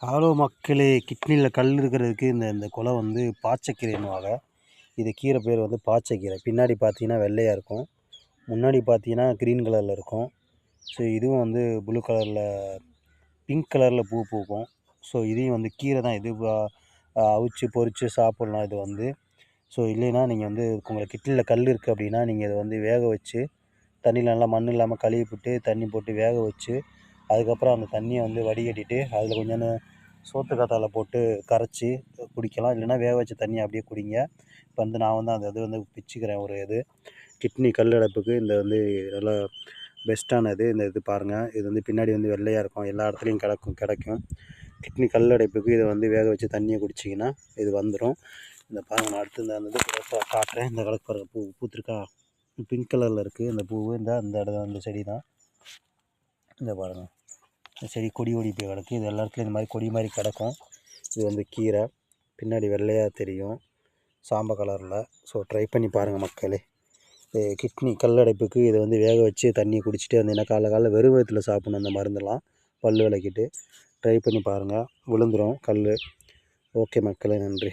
Hello மக்களே கிட்னியில் கல் இருக்கிறதுக்கு இந்த இந்த குலை வந்து பாச்சக்கீரைன்னுவாங்க இது கீரை பேர் வந்து பாச்சக்கீரை. பின்னாடி பார்த்தீங்கன்னா வெள்ளையாக இருக்கும். முன்னாடி பார்த்தீங்கன்னா க்ரீன் கலரில் இருக்கும். ஸோ இதுவும் வந்து ப்ளூ கலரில் பிங்க் கலரில் பூ பூக்கும். ஸோ இதையும் வந்து கீரை தான் இது. அவிச்சு பொறித்து சாப்பிட்லாம் இது வந்து. ஸோ இல்லைன்னா நீங்கள் வந்து உங்களை கிட்னியில் கல் இருக்குது அப்படின்னா நீங்கள் இதை வந்து வேக வச்சு தண்ணியில் நல்லா மண் இல்லாமல் கழுவி போட்டு தண்ணி போட்டு வேக வச்சு அதுக்கப்புறம் அந்த தண்ணியை வந்து வடிகட்டிட்டு அதில் கொஞ்சோண்டு சோத்து கத்தாழை போட்டு கரைச்சி குடிக்கலாம். இல்லைன்னா வேக வச்ச தண்ணியை அப்படியே குடிங்க. இப்போ வந்து நான் வந்து அந்த இது வந்து பிச்சுக்கிறேன் ஒரு இது. கிட்னி கல் அடைப்புக்கு இந்த வந்து நல்லா பெஸ்ட்டானது இந்த இது பாருங்கள் இது வந்து பின்னாடி வந்து வெள்ளையாக இருக்கும். எல்லா இடத்துலையும் கிடக்கும் கிடைக்கும். கிட்னி கல் அடைப்புக்கு இதை வந்து வேக வச்சு தண்ணியை குடிச்சிங்கன்னா இது வந்துடும் இந்த பாருங்கள் நான் அடுத்து இந்த இது காட்டுறேன். இந்த கலக்கு பாருங்கள் பூ பூத்திருக்கா? பிங்க் கலரில் இருக்குது இந்த பூ இந்த அந்த இடம் அந்த செடி தான் இந்த பாருங்கள் செடி கொடி ஓடி போய் கிடக்கு. இது எல்லா இடத்துலையும் இந்த மாதிரி கொடி மாதிரி கிடக்கும். இது வந்து கீரை. பின்னாடி வெள்ளையாக தெரியும். சாம்ப கலரில் ஸோ ட்ரை பண்ணி பாருங்கள் மக்களே. கிட்னி கல்லடைப்புக்கு இதை வந்து வேக வச்சு தண்ணி குடிச்சிட்டு அந்த என்ன காலை காலைல வெறும் வயத்தில் சாப்பிட்ணும் அந்த மருந்தெல்லாம். பல் விளக்கிட்டு ட்ரை பண்ணி பாருங்கள் விழுந்துடும் கல் ஓகே மக்களே நன்றி.